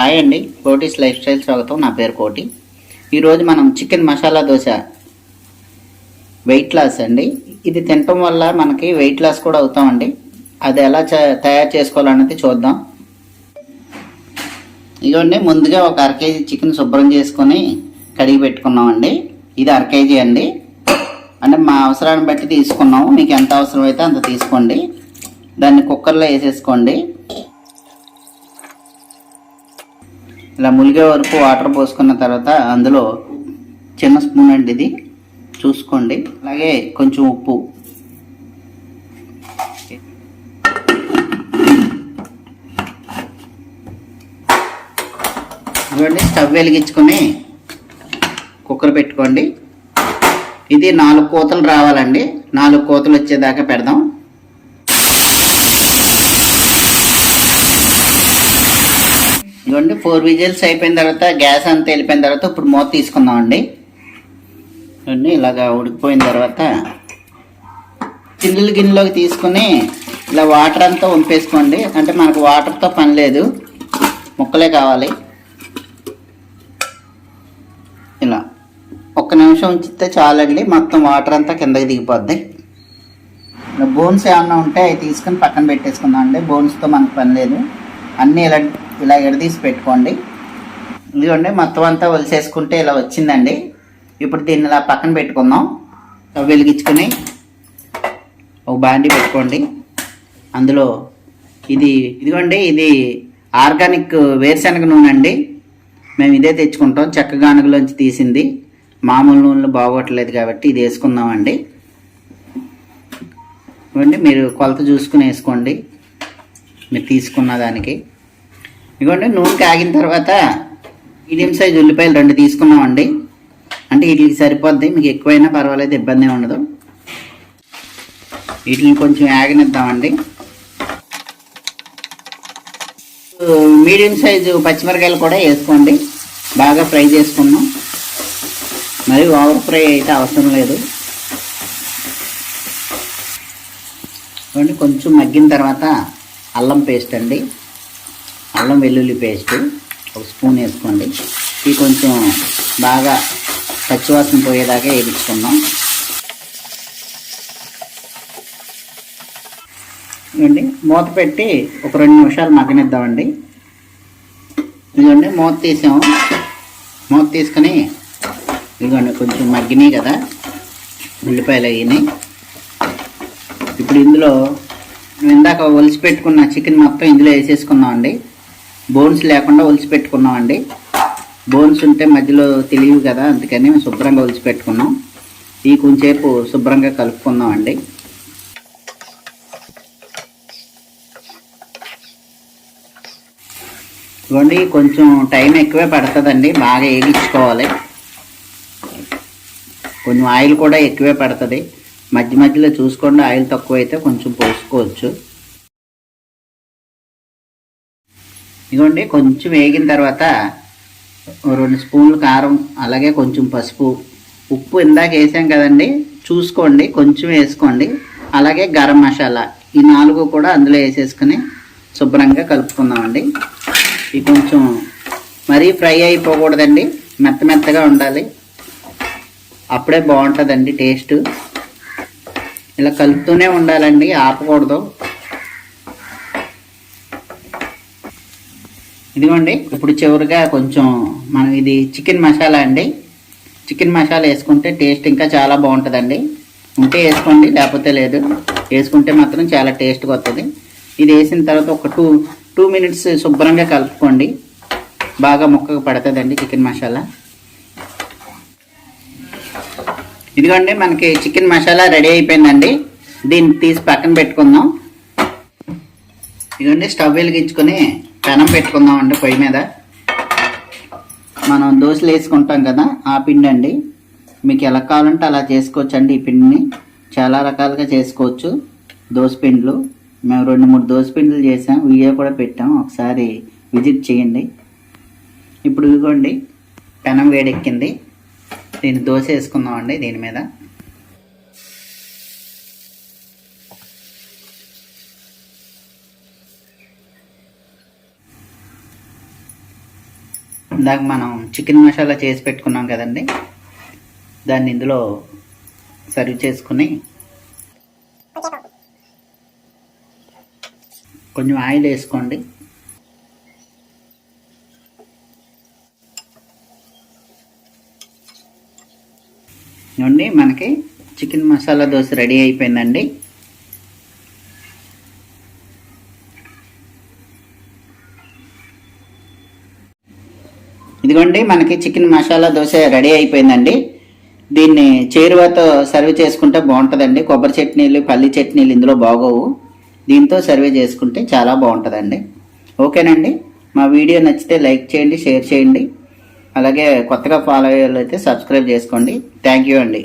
Hi అండి కోటీస్ life style స్వాగతం. నా పేరు కోటి. ఈరోజు మనం chicken masala dosa weight loss అండి. ఇది తినటం వల్ల మనకి వెయిట్ లాస్ కూడా అవుతామండి. అది ఎలా తయారు చేసుకోవాలన్నది చూద్దాం. ఇదిగోండి ముందుగా ఒక అర కేజీ చికెన్ శుభ్రం చేసుకొని కడిగి పెట్టుకున్నామండి. ఇది అర కేజీ అండి. అంటే మా అవసరాన్ని బట్టి తీసుకున్నాము. మీకు ఎంత అవసరం అయితే అంత తీసుకోండి. దాన్ని కుక్కర్లో వేసేసుకోండి. ఇలా ములిగే వరకు వాటర్ పోసుకున్న తర్వాత అందులో చిన్న స్పూన్ అండి ఇది. చూసుకోండి. అలాగే కొంచెం ఉప్పు. ఇవ్వండి. స్టవ్ వెలిగించుకొని కుక్కర్ పెట్టుకోండి. ఇది నాలుగు కోతలు రావాలండి. నాలుగు కోతలు వచ్చేదాకా పెడదాం. ఇదిగోండి ఫోర్ విజిల్స్ అయిపోయిన తర్వాత గ్యాస్ అంతా వెళ్ళిపోయిన తర్వాత ఇప్పుడు మూత తీసుకుందామండి. చూడండి ఇలాగా ఉడికిపోయిన తర్వాత చిల్లులు గిన్నెలోకి తీసుకుని ఇలా వాటర్ అంతా వంపేసుకోండి. అంటే మనకు వాటర్తో పని లేదు. ముక్కలే కావాలి. ఇలా ఒక్క నిమిషం ఉంచితే చాలండి. మొత్తం వాటర్ అంతా కిందకి దిగిపోద్ది. బోన్స్ ఏమన్నా ఉంటే అవి తీసుకుని పక్కన పెట్టేసుకుందాం అండి బోన్స్తో మనకు పని లేదు. అన్నీ ఇలాంటి ఇలా ఎడదీసి పెట్టుకోండి. ఇదిగోండి మొత్తం అంతా ఒలిసేసుకుంటే ఇలా వచ్చిందండి. ఇప్పుడు దీన్ని ఇలా పక్కన పెట్టుకుందాం. వెలిగించుకొని ఒక బాండి పెట్టుకోండి. అందులో ఇది ఇదిగోండి ఇది ఆర్గానిక్ వేరుశనగ నూనె అండి. మేము ఇదే తెచ్చుకుంటాం. చెక్క గానుగలోంచి తీసింది. మామూలు నూనెలు బాగోట్లేదు కాబట్టి ఇది వేసుకుందామండి. ఇవ్వండి మీరు కొలత చూసుకుని వేసుకోండి. మీరు తీసుకున్న దానికి. ఇదిగోండి నూనె కాగిన తర్వాత మీడియం సైజ్ ఉల్లిపాయలు రెండు తీసుకున్నామండి. అంటే వీటికి సరిపోద్ది మీకు ఎక్కువైనా పర్వాలేదు ఇబ్బంది ఉండదు. వీటిని కొంచెం యాగనిద్దామండి మీడియం సైజు పచ్చిమిరకాయలు కూడా వేసుకోండి. బాగా ఫ్రై చేసుకున్నాం. మరి ఓవర్ ఫ్రై అయితే అవసరం లేదు. కొంచెం మగ్గిన తర్వాత అల్లం పేస్ట్ అండి. అల్లం వెల్లుల్లి పేస్ట్ ఒక స్పూన్ వేసుకోండి. ఇది కొంచెం బాగా పచ్చివాసన పోయేదాకా వేయించుకుందాం. ఇవ్వండి మూత పెట్టి ఒక రెండు నిమిషాలు మగ్గనిద్దామండి. ఇదిగోండి మూత తీసాము. మూత తీసుకొని ఇదిగోండి కొంచెం మగ్గినాయి కదా ఉల్లిపాయలు అయినాయి ఇప్పుడు ఇందులో ఇందాక ఒలిసి పెట్టుకున్న చికెన్ మొత్తం ఇందులో వేసేసుకున్నామండి బోన్స్ లేకుండా ఒలిసి పెట్టుకున్నామండి బోన్స్ ఉంటే మధ్యలో తెలియవు కదా అందుకని మేము శుభ్రంగా ఒలిసి పెట్టుకున్నాం ఈ కొంచెంసేపు శుభ్రంగా కలుపుకుందామండి. ఇవ్వండి కొంచెం టైం ఎక్కువే పడుతుందండి బాగా వేగించుకోవాలి కొంచెం ఆయిల్ కూడా ఎక్కువే పడుతుంది. మధ్య మధ్యలో చూసుకోండి ఆయిల్ తక్కువ అయితే కొంచెం పోసుకోవచ్చు. ఇదిగోండి కొంచెం వేగిన తర్వాత రెండు స్పూన్లు కారం అలాగే కొంచెం పసుపు. ఉప్పు ఇందాక వేసాం కదండి చూసుకోండి కొంచెం వేసుకోండి. అలాగే గరం మసాలా ఈ నాలుగు కూడా అందులో వేసేసుకుని శుభ్రంగా కలుపుకుందామండి. ఇది కొంచెం మరీ ఫ్రై అయిపోకూడదండి మెత్త మెత్తగా ఉండాలి. అప్పుడే బాగుంటుందండి టేస్ట్. ఇలా కలుపుతూనే ఉండాలండి ఆపకూడదు. ఇదిగోండి ఇప్పుడు చివరిగా కొంచెం మనం ఇది చికెన్ మసాలా అండి. చికెన్ మసాలా వేసుకుంటే టేస్ట్ ఇంకా చాలా బాగుంటుందండి. ఉంటే వేసుకోండి లేకపోతే లేదు. వేసుకుంటే మాత్రం చాలా టేస్ట్గా వస్తుంది. ఇది వేసిన తర్వాత ఒక టూ టూ మినిట్స్ శుభ్రంగా కలుపుకోండి. బాగా ముక్కకు పడుతుందండి చికెన్ మసాలా. ఇదిగోండి మనకి చికెన్ మసాలా రెడీ అయిపోయిందండి. దీన్ని తీసి పక్కన పెట్టుకుందాం. ఇదిగోండి స్టవ్ వెలిగించుకొని పెనం పెట్టుకుందామండి పొయ్యి మీద. మనం దోశలు వేసుకుంటాం కదా ఆ పిండి అండి. మీకు ఎలా కావాలంటే అలా చేసుకోవచ్చు అండి ఈ పిండిని. చాలా రకాలుగా చేసుకోవచ్చు దోశ పిండ్లు. మేము రెండు మూడు దోశ పిండ్లు చేసాం. వీడియో కూడా పెట్టాం. ఒకసారి విజిట్ చేయండి. ఇప్పుడు ఇదిగోండి పెనం వేడెక్కింది. దీన్ని దోశ వేసుకుందాం అండి దీని మీద. ఇందాక మనం చికెన్ మసాలా చేసి పెట్టుకున్నాం కదండి. దాన్ని ఇందులో సర్వ్ చేసుకుని కొంచెం ఆయిల్ వేసుకోండి. నుండి మనకి చికెన్ మసాలా దోశ రెడీ అయిపోయిందండి. ఇదిగోండి మనకి చికెన్ మసాలా దోశ రెడీ అయిపోయిందండి. దీన్ని చేరువతో సర్వ్ చేసుకుంటే బాగుంటుందండి. కొబ్బరి చట్నీలు పల్లి చట్నీలు ఇందులో బాగోవు. దీంతో సర్వ్ చేసుకుంటే చాలా బాగుంటుందండి. ఓకేనండి? మా వీడియో నచ్చితే లైక్ చేయండి షేర్ చేయండి. అలాగే కొత్తగా ఫాలో అయ్యేవాళ్ళు అయితే సబ్స్క్రైబ్ చేసుకోండి. థ్యాంక్ యూ అండి.